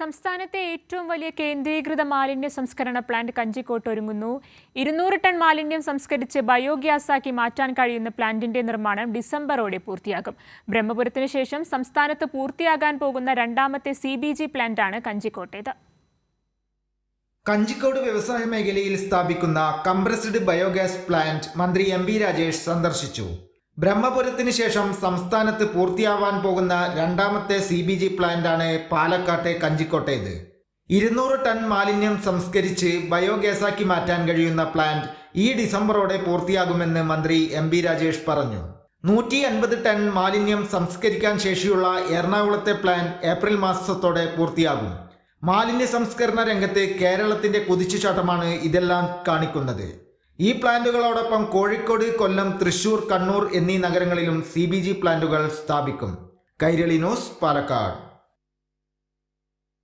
സംസ്ഥാനത്തെ ഏറ്റവും വലിയ കേന്ദ്രീകൃത മാലിന്യ സംസ്കരണ പ്ലാന്റ് കഞ്ചിക്കോട്ട് ഒരുങ്ങുന്നു. ഇരുന്നൂറ് ടൺ മാലിന്യം സംസ്കരിച്ച് ബയോഗ്യാസാക്കി മാറ്റാൻ കഴിയുന്ന പ്ലാന്റിന്റെ നിർമ്മാണം ഡിസംബറോടെ പൂർത്തിയാകും ബ്രഹ്മപുരത്തിന് ശേഷം സംസ്ഥാനത്ത് പൂർത്തിയാകാൻ പോകുന്ന രണ്ടാമത്തെ സി ബി ജി പ്ലാന്റാണ് കഞ്ചിക്കോട്ടേത്. കഞ്ചിക്കോട് വ്യവസായ മേഖലയിൽ സ്ഥാപിക്കുന്ന കംപ്രസ്ഡ് ബയോഗ്യാസ് പ്ലാന്റ് മന്ത്രി എം ബി രാജേഷ് സന്ദർശിച്ചു. ബ്രഹ്മപുരത്തിന് ശേഷം സംസ്ഥാനത്ത് പൂർത്തിയാവാൻ പോകുന്ന രണ്ടാമത്തെ സി ബി ജി പ്ലാന്റാണ് പാലക്കാട്ടെ കഞ്ചിക്കോട്ടേത്. ഇരുന്നൂറ് ടൺ മാലിന്യം സംസ്കരിച്ച് ബയോഗ്യാസാക്കി മാറ്റാൻ കഴിയുന്ന പ്ലാന്റ് ഈ ഡിസംബറോടെ പൂർത്തിയാകുമെന്ന് മന്ത്രി എം ബി രാജേഷ് പറഞ്ഞു. നൂറ്റി അൻപത് ടൺ മാലിന്യം സംസ്കരിക്കാൻ ശേഷിയുള്ള എറണാകുളത്തെ പ്ലാന്റ് ഏപ്രിൽ മാസത്തോടെ പൂർത്തിയാകും. മാലിന്യ സംസ്കരണ രംഗത്ത് കേരളത്തിന്റെ കുതിച്ചുചാട്ടമാണ് ഇതെല്ലാം കാണിക്കുന്നത്. ഈ പ്ലാന്റുകളോടൊപ്പം കോഴിക്കോട് കൊല്ലം തൃശൂർ കണ്ണൂർ എന്നീ നഗരങ്ങളിലും സി പ്ലാന്റുകൾ സ്ഥാപിക്കും. കൈരളി ന്യൂസ് പാലക്കാട്.